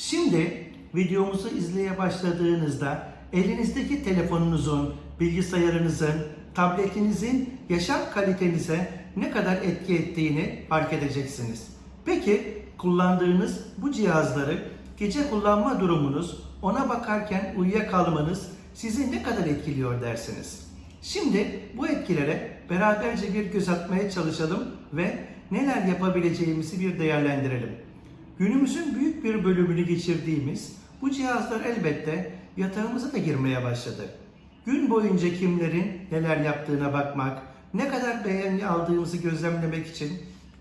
Şimdi videomuzu izleye başladığınızda elinizdeki telefonunuzun, bilgisayarınızın, tabletinizin yaşam kalitenize ne kadar etki ettiğini fark edeceksiniz. Peki kullandığınız bu cihazları gece kullanma durumunuz, ona bakarken uyuyakalmanız sizi ne kadar etkiliyor dersiniz? Şimdi bu etkilere beraberce bir göz atmaya çalışalım ve neler yapabileceğimizi bir değerlendirelim. Günümüzün büyük bir bölümünü geçirdiğimiz bu cihazlar elbette yatağımıza da girmeye başladı. Gün boyunca kimlerin neler yaptığına bakmak, ne kadar beğeni aldığımızı gözlemlemek için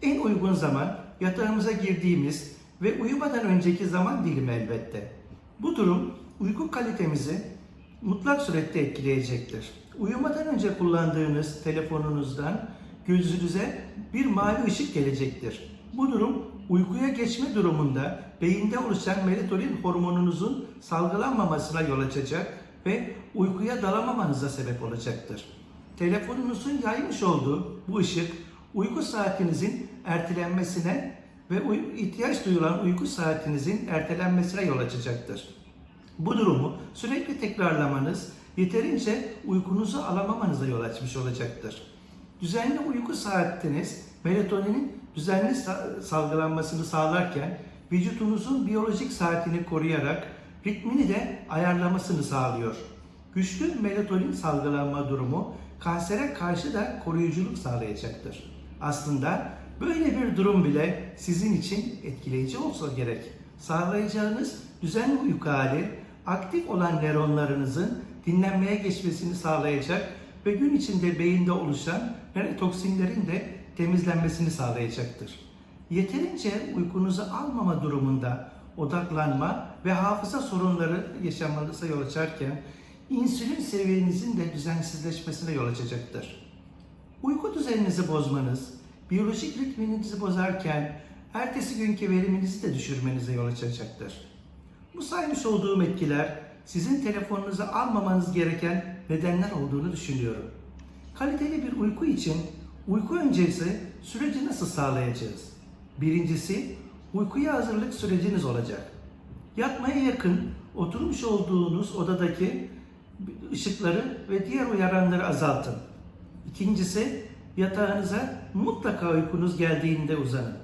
en uygun zaman yatağımıza girdiğimiz ve uyumadan önceki zaman dilimi elbette. Bu durum uyku kalitemizi mutlak surette etkileyecektir. Uyumadan önce kullandığınız telefonunuzdan gözünüze bir mavi ışık gelecektir. Bu durum uykuya geçme durumunda beyinde oluşan melatonin hormonunuzun salgılanmamasına yol açacak ve uykuya dalamamanıza sebep olacaktır. Telefonunuzun yaymış olduğu bu ışık uyku saatinizin ertelenmesine ve ihtiyaç duyulan uyku saatinizin ertelenmesine yol açacaktır. Bu durumu sürekli tekrarlamanız yeterince uykunuzu alamamanıza yol açmış olacaktır. Düzenli uyku saatiniz melatoninin düzenli sa- salgılanmasını sağlarken vücudunuzun biyolojik saatini koruyarak ritmini de ayarlamasını sağlıyor. Güçlü melatonin salgılanma durumu kansere karşı da koruyuculuk sağlayacaktır. Aslında böyle bir durum bile sizin için etkileyici olsa gerek. Sağlayacağınız düzenli uyku hali aktif olan nöronlarınızın dinlenmeye geçmesini sağlayacak ve gün içinde beyinde oluşan nörotoksinlerin de temizlenmesini sağlayacaktır. Yeterince uykunuzu almama durumunda odaklanma ve hafıza sorunları yaşamanıza yol açarken insülin seviyenizin de düzensizleşmesine yol açacaktır. Uyku düzeninizi bozmanız, biyolojik ritminizi bozarken ertesi günkü veriminizi de düşürmenize yol açacaktır. Bu saymış olduğum etkiler sizin telefonunuzu almamanız gereken nedenler olduğunu düşünüyorum. Kaliteli bir uyku için uyku öncesi süreci nasıl sağlayacağız? Birincisi uykuya hazırlık süreciniz olacak. Yatmaya yakın oturmuş olduğunuz odadaki ışıkları ve diğer uyaranları azaltın. İkincisi yatağınıza mutlaka uykunuz geldiğinde uzanın.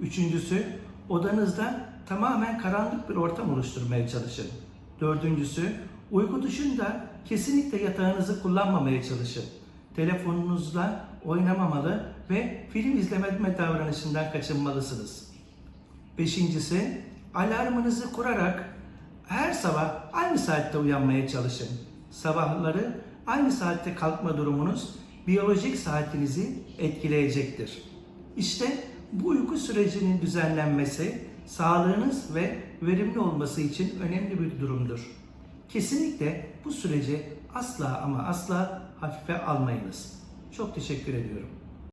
Üçüncüsü odanızda tamamen karanlık bir ortam oluşturmaya çalışın. Dördüncüsü uyku dışında kesinlikle yatağınızı kullanmamaya çalışın. Telefonunuzla oynamamalı ve film izleme davranışından kaçınmalısınız. Beşincisi, alarmınızı kurarak her sabah aynı saatte uyanmaya çalışın. Sabahları aynı saatte kalkma durumunuz biyolojik saatinizi etkileyecektir. İşte bu uyku sürecinin düzenlenmesi sağlığınız ve verimli olması için önemli bir durumdur. Kesinlikle bu süreci asla ama asla hafife almayınız. Çok teşekkür ediyorum.